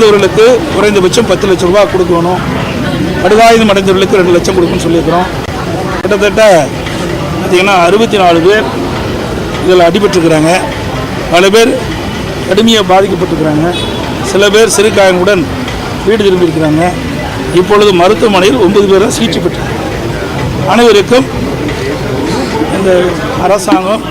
இறந்தவர்களுக்கு குறைந்தபட்சம் பத்து லட்சம் ரூபாய் கொடுக்கணும். படுகாயுதம் அடைந்தவர்களுக்கு ரெண்டு லட்சம் கொடுக்கணும்னு சொல்லியிருக்கிறோம். கிட்டத்தட்ட பார்த்திங்கன்னா அறுபத்தி நாலு பேர் இதில் அடிபட்டிருக்கிறாங்க. பல பேர் கடுமையாக பாதிக்கப்பட்டிருக்கிறாங்க. சில பேர் சிறு காயங்களுடன் வீடு திரும்பியிருக்கிறாங்க. இப்பொழுது மருத்துவமனையில் ஒன்பது பேர் தான் சிகிச்சை பெற்று அனைவருக்கும் இந்த அரசாங்கம்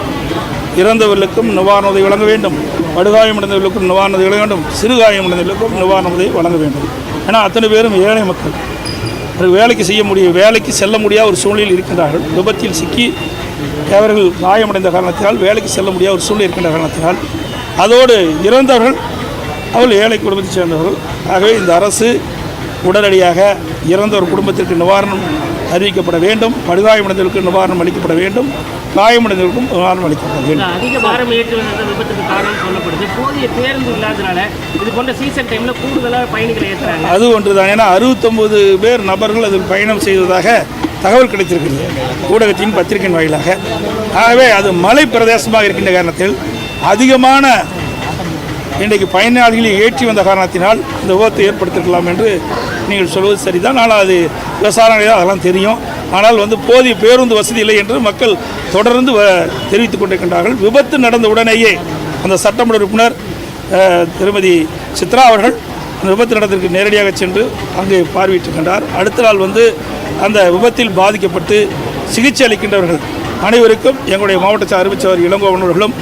இறந்தவர்களுக்கும் நிவாரண உதவி வழங்க வேண்டும். படுகாயமடைந்தவர்களுக்கும் நிவாரண உதவி வழங்க வேண்டும் சிறுகாயமடைந்தவர்களுக்கும் நிவாரண உதவி வழங்க வேண்டும். ஏன்னா அத்தனை பேரும் ஏழை மக்கள். அவர்கள் வேலைக்கு செய்ய முடியும் வேலைக்கு செல்ல முடியாத ஒரு சூழ்நிலையில் இருக்கின்றார்கள். விபத்தில் சிக்கி அவர்கள் காயமடைந்த காரணத்தினால் வேலைக்கு செல்ல முடியாத ஒரு சூழ்நிலை இருக்கின்ற காரணத்தினால் அதோடு இறந்தவர்கள் அவர்கள் ஏழை குடும்பத்தைச் சேர்ந்தவர்கள். ஆகவே இந்த அரசு உடனடியாக இறந்தவர் குடும்பத்திற்கு நிவாரணம் அறிவிக்கப்பட வேண்டும். படுகாயமடைந்தவர்களுக்கு நிவாரணம் அளிக்கப்பட வேண்டும். காயமடைந்தவர்களுக்கும் நிவாரணம் அளிக்கப்பட வேண்டும். அதிக பாரம் ஏற்றி வந்த விபத்துக்கு காரணம் சொல்லப்படுது. போதிய பேருந்து இல்லாதனால இது போன்ற சீசன் டைம்ல கூடுதலாக பயணிகளை ஏற்றுறாங்க அது ஒன்று தான் ஏன்னா அறுபத்தொம்பது பேர் நபர்கள் அதில் பயணம் செய்ததாக தகவல் கிடைத்திருக்கிறது. ஊடகத்தின் பத்திரிகையின் வாயிலாக. ஆகவே அது மலை பிரதேசமாக இருக்கின்ற காரணத்தில் அதிகமான இன்றைக்கு பயனாளிகளை ஏற்றி வந்த காரணத்தினால் இந்த விபத்தை ஏற்படுத்திருக்கலாம் என்று நீங்கள் சொல்வது சரிதான். ஆனால் அது விசாரணையில் அதெல்லாம் தெரியும். ஆனால் வந்து போதிய பேருந்து வசதி இல்லை என்று மக்கள் தொடர்ந்து வ- தெரிவித்துக் கொண்டிருக்கின்றார்கள். விபத்து நடந்த உடனேயே அந்த சட்டமன்ற உறுப்பினர் திருமதி சித்ரா அவர்கள் அந்த விபத்து நடந்ததற்கு நேரடியாக சென்று அங்கே பார்வையிட்டிருக்கின்றார். அடுத்த நாள் வந்து அந்த விபத்தில் பாதிக்கப்பட்டு சிகிச்சை அளிக்கின்றவர்கள் அனைவருக்கும் எங்களுடைய மாவட்ட அறிவிச்சவர் இளங்கோவன் அவர்களும்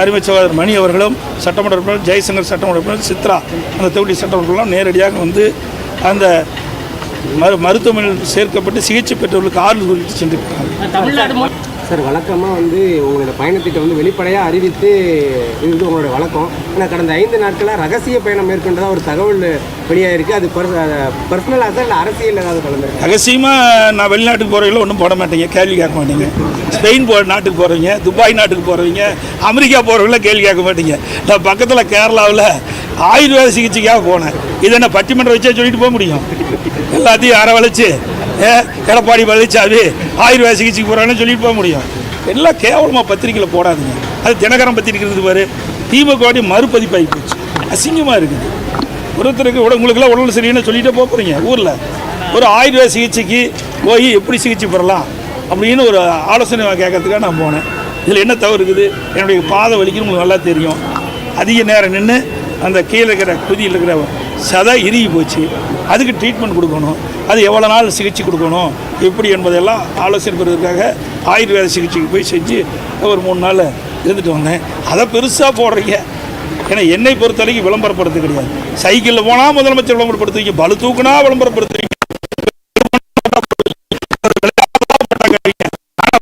அறிவிச்சவர் மணி அவர்களும் சட்டமன்ற உறுப்பினர் ஜெய்சங்கர் சட்டமன்ற உறுப்பினர் சித்ரா அந்த தொகுதி சட்டமன்றங்களும் நேரடியாக வந்து அந்த மரு மருத்துவமனையில் சேர்க்கப்பட்டு சிகிச்சை பெற்றவர்களுக்கு ஆறுதல் குறித்து சென்றிருக்கிறார்கள். சார் வழக்கமாக வந்து உங்களோட பயணத்திட்ட வந்து வெளிப்படையாக அறிவித்து இது வந்து உங்களோட வழக்கம். ஆனால் கடந்த ஐந்து நாட்களாக ரகசிய பயணம் மேற்கொண்டதாக ஒரு தகவல் வெளியாயிருக்கு. அது பர்சனலாக சார் இல்லை அரசியல் ஏதாவது கலந்துருக்கு? ரகசியமாக நான் வெளிநாட்டுக்கு போகிறவங்கள ஒன்றும் போட மாட்டேங்க. கேள்வி கேட்க மாட்டீங்க. ஸ்பெயின் போ நாட்டுக்கு போகிறவங்க துபாய் நாட்டுக்கு போகிறவங்க அமெரிக்கா போகிறவங்கள கேள்வி கேட்க மாட்டீங்க. நான் பக்கத்தில் கேரளாவில் ஆயுர்வேத சிகிச்சைக்காக போனேன். இதை என்ன பட்டிமன்றம் வச்சே சொல்லிட்டு போக முடியும்? எல்லாத்தையும் அரவழைச்சு எடப்பாடி பழனிசாமி ஆயுர்வேத சிகிச்சைக்கு போகிறாங்கன்னு சொல்லிட்டு போக முடியும். எல்லாம் கேவலமாக பத்திரிக்கையில் போடாதுங்க. அது தினகரம் பத்திரிக்கை இருக்குது பாரு. திமுகவாடி மறுபதிப்பாகி போச்சு. அசிங்கமாக இருக்குது. ஒருத்தருக்கு உட உங்களுக்குலாம் உடல் சரியில்லைன்னு சொல்லிட்டே போக போகிறீங்க ஊரில். ஒரு ஆயுர்வேத சிகிச்சைக்கு போய் எப்படி சிகிச்சை பெறலாம்? அப்படின்னு ஒரு ஆலோசனை கேட்கறதுக்காக நான் போனேன். இதில் என்ன தவறு இருக்குது? என்னுடைய பாதை வலிக்குன்னு உங்களுக்கு நல்லா தெரியும். அதிக நேரம் நின்று அந்த கீழே இருக்கிற குதியில் இருக்கிற சதை இறுகி போச்சு. அதுக்கு ட்ரீட்மெண்ட் கொடுக்கணும். அது எவ்வளோ நாள் சிகிச்சை கொடுக்கணும் எப்படி என்பதெல்லாம் ஆலோசனை பெறுவதற்காக ஆயுர்வேத சிகிச்சைக்கு போய் செஞ்சு ஒரு மூணு நாள் இருந்துட்டு வந்தேன். அதை பெருசாக போடுறீங்க. ஏன்னா என்னை பொறுத்த வரைக்கும் விளம்பரப்படுத்த கிடையாது. சைக்கிளில் போனால் முதலமைச்சர் விளம்பரப்படுத்துவீங்க பலு தூக்குனா விளம்பரப்படுத்துவீங்க.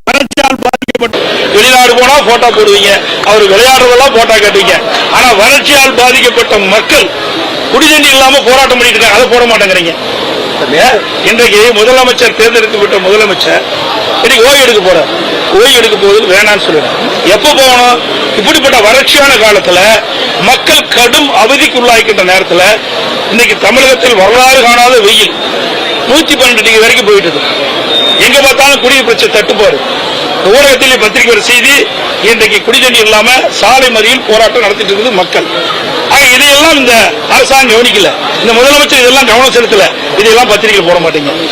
வறட்சியால் பாதிக்கப்பட்ட வெளிநாடு போனால் போட்டோ போடுவீங்க. அவர் விளையாடுறதெல்லாம் போட்டோ காட்டுவீங்க. ஆனால் வறட்சியால் பாதிக்கப்பட்ட மக்கள் குடிதண்ணி இல்லாமல் போராட்டம் பண்ணிட்டு இருக்காங்க. அதை போட மாட்டேங்கிறீங்க. இன்றைக்கு முதலமைச்சர் தேர்ந்தெடுக்கப்பட்ட முதலமைச்சர் இன்னைக்கு ஓய்வு எடுக்க போறார். ஓய்வு எடுக்க போவது வேணாம்னு சொல்லுறேன் எப்ப போகணும்? இப்படிப்பட்ட வறட்சியான காலத்துல மக்கள் கடும் அவதிக்கு உள்ளாகின்ற நேரத்துல இன்னைக்கு தமிழகத்தில் வரலாறு காணாத வெயில் நூத்தி பன்னெண்டு டிகிரி வரைக்கும் போயிட்டு எங்க பார்த்தாலும் குடியிருப்பு பிரச்சனை தட்டுப்பாடு. ஊடகத்திலே பத்திரிகை ஒரு செய்தி இன்றைக்கு குடிதண்ணீர் இல்லாம சாலை மறியல் போராட்டம் நடத்திட்டு இருக்குது மக்கள். இதையெல்லாம் இந்த அரசாங்கம் கவனிக்கல. இந்த முதலமைச்சர் இதெல்லாம் கவனம் செலுத்தல. இதையெல்லாம் பத்திரிகை போட மாட்டேங்க.